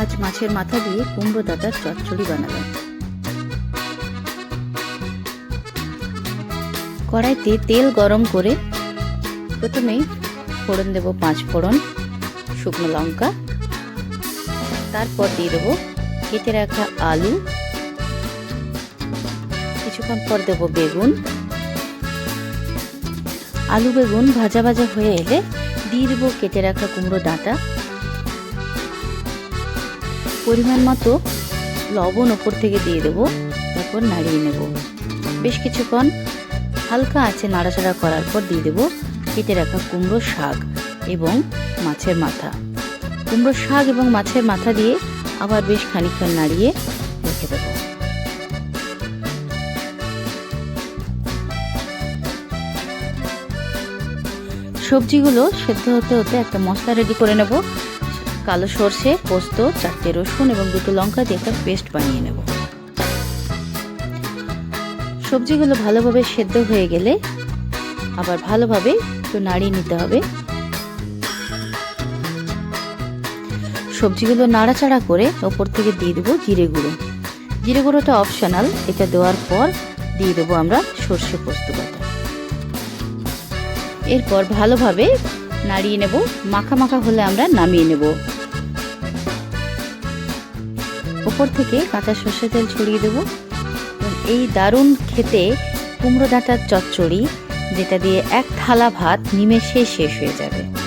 আজ মাছের মাথা দিয়ে কুমড়ো ডাঁটার চচ্চড়ি বানালাম কড়াইতে তেল গরম করে প্রথমেই ফোড়ন দেব পাঁচ ফোড়ন, শুকনো লঙ্কা। তারপর দিয়ে দেবো কেটে রাখা আলু। কিছুক্ষণ পর দেবো বেগুন। আলু বেগুন ভাজা ভাজা হয়ে এলে দিয়ে দেবো কেটে রাখা কুমড়ো ডাঁটা পরিমাণ মতো লবণ ওপর থেকে দিয়ে দেবো, তারপর নাড়িয়ে নেব। বেশ কিছুক্ষণ হালকা আছে নাড়াচাড়া করার পর দিয়ে দেবো কেটে রাখা কুমড়ো শাক এবং মাছের মাথা। কুমড়ো শাক এবং মাছের মাথা দিয়ে আবার বেশ খানিকক্ষণ নাড়িয়ে রেখে দেবো। সবজিগুলো সেদ্ধ হতে হতে একটা মশলা রেডি করে নেব। কালো সর্ষে, পোস্ত, চারটে রসুন এবং দুটো লঙ্কা দিয়ে একটা পেস্ট বানিয়ে নেব। সবজিগুলো ভালোভাবে সেদ্ধ হয়ে গেলে আবার ভালোভাবে একটু নাড়িয়ে নিতে হবে। সবজিগুলো নাড়াচাড়া করে ওপর থেকে দিয়ে দেবো জিরে গুঁড়ো। জিরে গুঁড়োটা অপশনাল, এটা দেওয়ার পর দিয়ে দেবো আমরা সর্ষে পোস্ত এরপর ভালোভাবে নাড়িয়ে নেব। মাখা মাখা হলে আমরা নামিয়ে নেব। ওপর থেকে কাঁচা সর্ষে তেল ছড়িয়ে দেব। এই দারুণ খেতে কুমড়ো ডাঁটার চচ্চড়ি, যেটা দিয়ে এক থালা ভাত নিমেষে শেষ হয়ে যাবে।